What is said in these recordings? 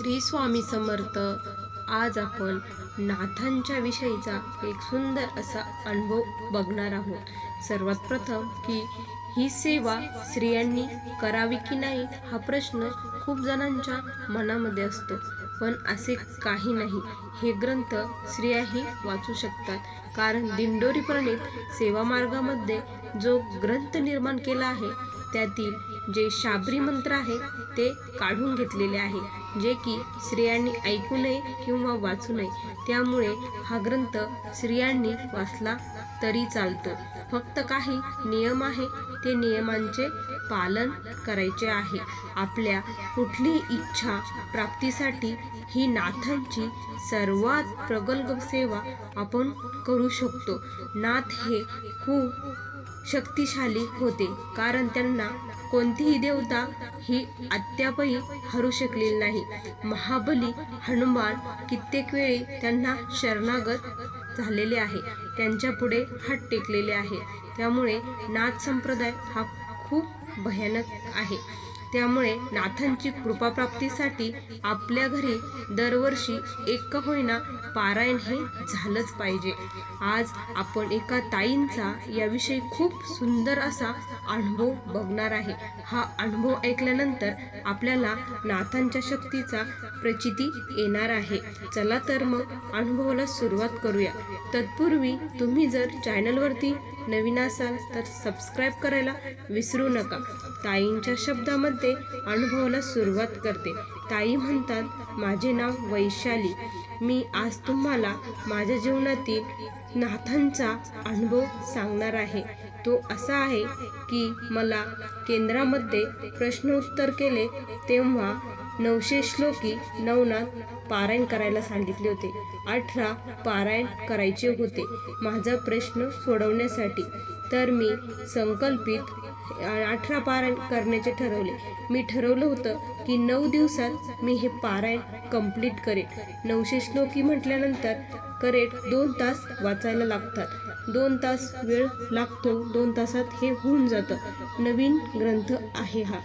श्री स्वामी समर्थ. आज आपण नाथांच्या विषयीचा एक सुंदर असा अनुभव बघणार आहोत. सर्वात प्रथम की ही सेवा स्त्रियांनी करावी की नाही हा प्रश्न खूप जणांच्या मनामध्ये असतो. पण असे काही नाही. हे ग्रंथ स्त्रियाही वाचू शकतात. कारण दिंडोरी प्रणित सेवा मार्गामध्ये जो ग्रंथ निर्माण केला आहे त्यातील जे शाबरी मंत्र आहे ते काढून घेतलेले आहे. जे की स्त्रियांनी ऐकू नये किंवा वाचू नये. त्यामुळे हा ग्रंथ स्त्रियांनी वाचला तरी चालतो. फक्त काही नियम आहे. ते नियमांचे पालन करायचे आहे. आपल्या कुठलीही इच्छा प्राप्तीसाठी ही नाथांची सर्वात प्रगल्भ सेवा आपण करू शकतो. नाथ हे खूप शक्तिशाली होते कारण त्यांना कोणतीही देवता ही अद्यापही हरू शकलेली नाही. महाबली हनुमान कित्येक वेळी त्यांना शरणागत झालेले आहे त्यांच्या पुढे हात टेकलेले आहे. त्यामुळे नाथ संप्रदाय हा खूप भयानक आहे. त्यामुळे नाथांची कृपाप्राप्तीसाठी आपल्या घरी दरवर्षी एक का होईना पारायण हे झालंच पाहिजे. आज आपण एका ताईंचा याविषयी खूप सुंदर असा अनुभव बघणार आहे. हा अनुभव ऐकल्यानंतर आपल्याला नाथांच्या शक्तीचा प्रचिती येणार आहे. चला तर मग अनुभवाला सुरुवात करूया. तत्पूर्वी तुम्ही जर चॅनलवरती नवीन असाल तर सबस्क्राईब करायला विसरू नका. ताईंच्या शब्दामध्ये अनुभवाला सुरुवात करते. ताई म्हणतात माझे नाव वैशाली. मी आज तुम्हाला माझ्या जीवनातील नाथांचा अनुभव सांगणार आहे. तो असा आहे की मला केंद्रामध्ये प्रश्न उत्तर केले तेव्हा नऊशे श्लोकी नवनाथ पारायण करायला सांगितले होते. अठरा पारायण करायचे होते. माझा प्रश्न सोडवण्यासाठी तर मी संकल्पित अठरा पारायण करण्याचे ठरवले. मी ठरवलं होतं की नऊ दिवसात मी हे पारायण कंप्लीट करेन. नऊशे श्लोकी म्हटल्यानंतर करेट दोन तास वाचायला लागतात. दोन तास वेळ लागतो दोन तासात हे होऊन जातं. नवीन ग्रंथ आहे हा.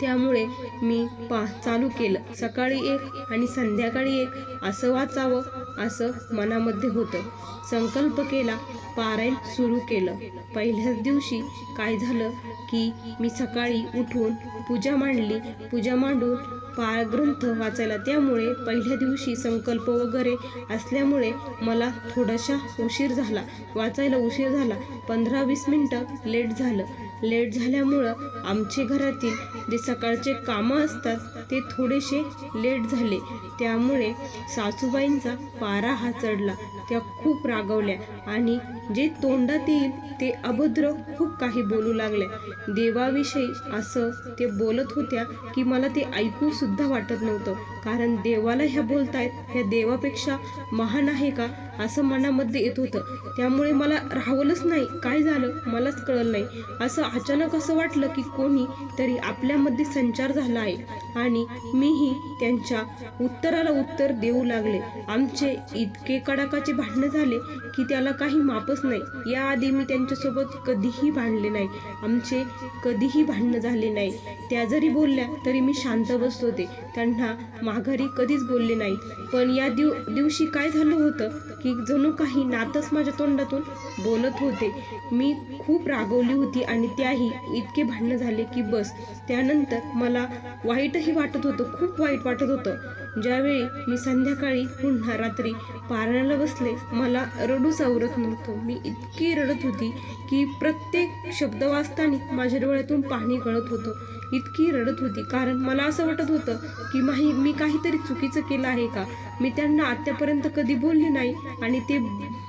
त्यामुळे मी पा चालू केलं. सकाळी एक आणि संध्याकाळी एक असं वाचावं असं मनामध्ये होतं. संकल्प केला पारायण सुरू केलं. पहिल्याच दिवशी काय झालं की मी सकाळी उठून पूजा मांडली. पूजा मांडून पारग्रंथ वाचायला. त्यामुळे पहिल्या दिवशी संकल्प वगैरे असल्यामुळे मला थोडासा उशीर झाला. वाचायला उशीर झाला. पंधरा वीस मिनटं लेट झालं. लेट झाल्यामुळं आमचे घरातील जे सकाळचे कामं असतात ते थोडेसे लेट झाले. त्यामुळे सासूबाईंचा पा पारा हा चढला. त्या खूप रागवल्या आणि जे तोंडात येईल ते अभद्र खूप काही बोलू लागले. देवाविषयी असं ते बोलत होत्या की मला ते ऐकू सुद्धा वाटत नव्हतं. कारण देवाला ह्या बोलतायत ह्या देवापेक्षा महान आहे का? असं मनामध्ये येत होतं. त्यामुळे मला राहवलंच नाही. काय झालं? मलाच कळलं नाही. असं अचानक असं वाटलं की कोणी तरी आपल्यामध्ये संचार झाला आहे. आणि मीही त्यांच्या उत्तराला उत्तर देऊ लागले. आमचे इतके कडाकाचे भांडणं झाले की त्याला काही मापच नाही. याआधी मी त्यांच्यासोबत कधीही भांडले नाही. आमचे कधीही भांडणं झाले नाही. त्या जरी बोलल्या तरी मी शांत बसत होते त्यांना माघारी कधीच बोलले नाही. पण या दिव दिवशी काय झालं होतं की जणू काही नातच माझ्या तोंडातून बोलत होते. मी खूप रागवली होती आणि त्याही इतके भांडणं झाले की बस. त्यानंतर मला वाईटही वाटत होतं खूप वाईट वाटत होतं. ज्यावेळी मी संध्याकाळी पुन्हा रात्री पारण्याला बसले मला रडूच आवरत नव्हतं. मी इतकी रडत होती की प्रत्येक शब्द वाचताना माझ्या डोळ्यातून पाणी गळत होतं. इतकी रडत होती. कारण मला असं वाटत होतं की माही मी काहीतरी चुकीचं केलं आहे का? मी त्यांना आत्तापर्यंत कधी बोलले नाही आणि ते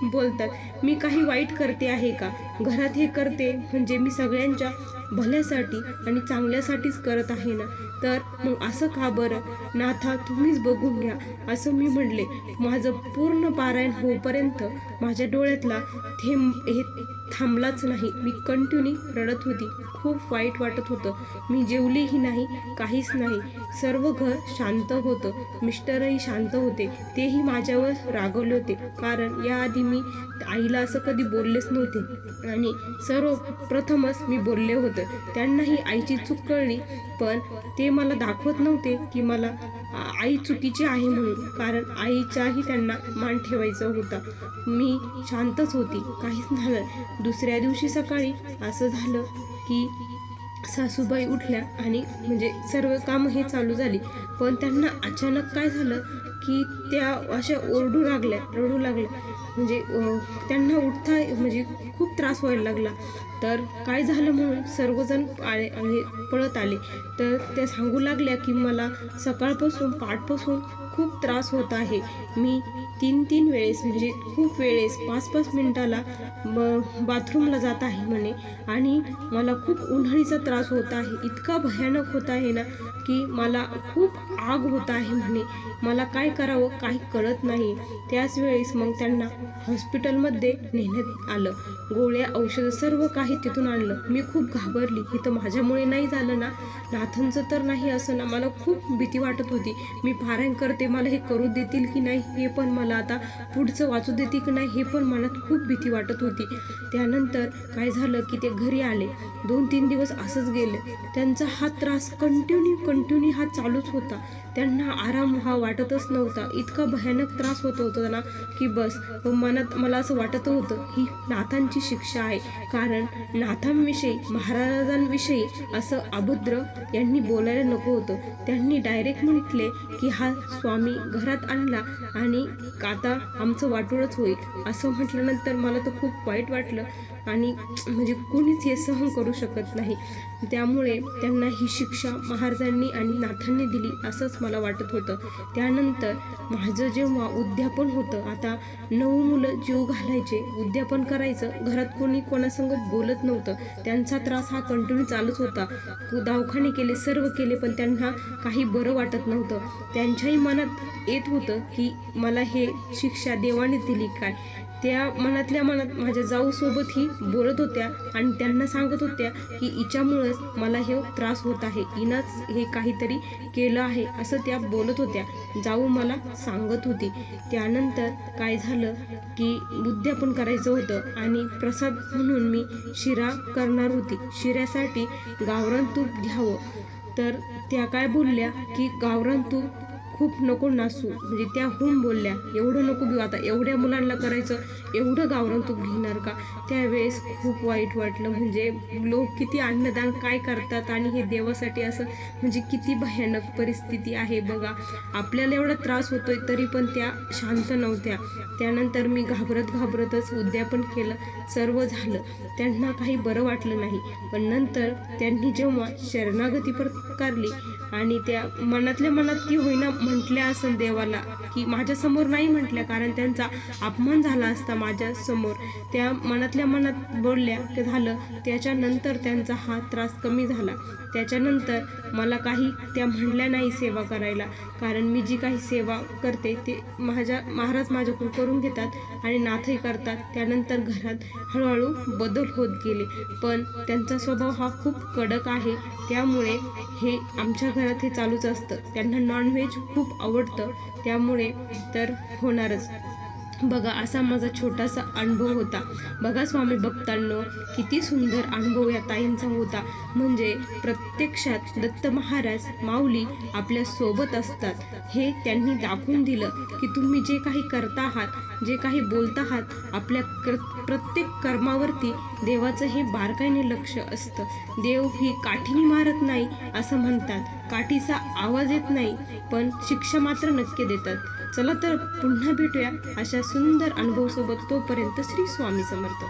बोलतात मी काही वाईट करते आहे का? घरात हे करते म्हणजे मी सगळ्यांच्या भल्यासाठी आणि चांगल्यासाठीच करत आहे ना? तर मग असं का बरं? नाथा तुम्हीच बघून घ्या. असं मी म्हणले. माझं पूर्ण पारायण होईपर्यंत माझ्या डोळ्यातला थेंब हे थांबलाच नाही. मी कंटिन्यू रडत होती. खूप वाईट वाटत होतं. मी जेवलीही नाही काहीच नाही. सर्व घर शांत होतं. मिस्टरही शांत होते. तेही माझ्यावर रागवले होते. कारण याआधी मी आईला असं कधी बोललेच नव्हते. आणि सर्व प्रथमच मी बोलले होते. त्यांनाही आईची चूक कळली पण ते मला दाखवत नव्हते की मला आई चुकीची आहे म्हणून. कारण आईचाही त्यांना मान ठेवायचा होता. मी शांतच होती. काहीच झालं दुसऱ्या दिवशी सकाळी असं झालं की सासूबाई उठल्या आणि म्हणजे सर्व कामं हे चालू झाली. पण त्यांना अचानक काय झालं? की त्या अशा ओरडू लागल्या रडू लागल्या. म्हणजे त्यांना उठता म्हणजे खूप त्रास व्हायला लागला. तर काय झालं म्हणून सर्वजण आले आणि पळत आले. तर त्या सांगू लागल्या की मला सकाळपासून पाठपासून खूप त्रास होत आहे. मी तीन तीन वेळेस म्हणजे खूप वेळेस पाच पाच मिनटाला ब बाथरूमला जात आहे म्हणे. आणि मला खूप उन्हाळीचा त्रास होत आहे. इतका भयानक होत आहे ना की मला खूप आग होत आहे म्हणे. मला काय करावं काही कळत नाही. त्याच वेळेस मग त्यांना हॉस्पिटलमध्ये नेण्यात आलं. गोळ्या औषधं सर्व काही तिथून आणलं. मी खूप घाबरली. हे तर माझ्यामुळे नाही झालं ना? नाथांचं तर नाही असं ना? मला खूप भीती वाटत होती. मी पारायण करते मला हे करू देतील की नाही हे पण मला आता पुढचं वाचू देतील की नाही हे पण मनात खूप भीती वाटत होती. त्यानंतर काय झालं की ते घरी आले. दोन तीन दिवस असंच गेले. त्यांचा हा त्रास कंटिन्यू कंटिन्यू हा चालूच होता. त्यांना आराम हा वाटतच नव्हता. इतका भयानक त्रास होत होता ना की बस मनात मला असं वाटत होतं ही नाथांची शिक्षा आहे. कारण नाथांविषयी महाराजांविषयी असं अभद्र यांनी बोलायला नको होतं. त्यांनी डायरेक्ट म्हटले की हा स्वामी घरात आणला आणि आता आमचं वाटोळच होईल. असं म्हटल्यानंतर मला तर खूप वाईट वाटलं आणि म्हणजे कोणीच हे सहन करू शकत नाही. त्यामुळे त्यांना ही शिक्षा महाराजांनी आणि नाथांनी दिली असंच मला वाटत होतं. त्यानंतर माझं जेव्हा उद्यापन होतं आता नऊ मुलं जीव घालायचे उद्यापन करायचं घरात कोणी कोणासंग बोलत नव्हतं त्यांचा त्रास हा कंटिन्यू चालूच होता. दवाखाने केले सर्व केले पण त्यांना काही बरं वाटत नव्हतं. त्यांच्याही मनात येत होतं की मला हे शिक्षा देवाने दिली काय? त्या मनातल्या मनात माझ्या जाऊसोबतही बोलत होत्या आणि त्यांना सांगत होत्या की हिच्यामुळंच मला हे त्रास होत आहे. हिनंच हे काहीतरी केलं आहे असं त्या बोलत होत्या. जाऊ मला सांगत होती. त्यानंतर काय झालं की उद्यापन करायचं होतं आणि प्रसाद म्हणून मी शिरा करणार होती. शिऱ्यासाठी गावरान तूप घ्यावं. तर त्या काय बोलल्या की गावरान तूप खूप नको नासू. म्हणजे त्या होऊन बोलल्या एवढं नको घेऊ आता एवढ्या मुलांना करायचं एवढं गावरान तू घेणार का? त्यावेळेस खूप वाईट वाटलं. म्हणजे लोक किती अन्नदान काय करतात आणि हे देवासाठी असं म्हणजे किती भयानक परिस्थिती आहे बघा. आपल्याला एवढा त्रास होतोय तरी पण त्या शांत नव्हत्या. त्यानंतर मी घाबरत घाबरतच उद्यापन केलं. सर्व झालं. त्यांना काही बरं वाटलं नाही. पण नंतर त्यांनी जेव्हा शरणागती प्रकारली आणि त्या मनातल्या मनात की होईना म्हटल्या असं देवाला की माझ्यासमोर नाही म्हटल्या कारण त्यांचा अपमान झाला असता माझ्यासमोर त्या मनातल्या मनात बोलल्या की झालं त्याच्यानंतर त्यांचा हा त्रास कमी झाला. त्याच्यानंतर मला काही त्या म्हणल्या नाही सेवा करायला कारण मी जी काही सेवा करते ते माझ्या महाराज माझ्याकडून करून घेतात आणि नाथही करतात. त्यानंतर घरात हळूहळू बदल होत गेले. पण त्यांचा स्वभाव हा खूप कडक आहे. त्यामुळे हे आमच्या घरात हे चालूच असतं. त्यांना नॉनव्हेज खूप आवडतं. त्यामुळे तर होणारच. बघा असा माझा छोटासा अनुभव होता. बघा स्वामी भक्तांनो किती सुंदर अनुभव या ताईंचा होता. म्हणजे प्रत्यक्षात दत्त महाराज माऊली आपल्यासोबत असतात. हे त्यांनी दाखवून दिलं की तुम्ही जे काही करता आहात जे काही बोलता आहात आपल्या कर प्रत्येक कर्मावरती देवाचं हे बारकाईने लक्ष असतं. देव ही काठीने मारत नाही असं म्हणतात. काठीचा आवाज येत नाही पण शिक्षा मात्र नक्की देतात. चला तर पुन्हा भेटूया अशा सुंदर अनुभवासोबत तोपर्यंत श्री स्वामी समर्थ.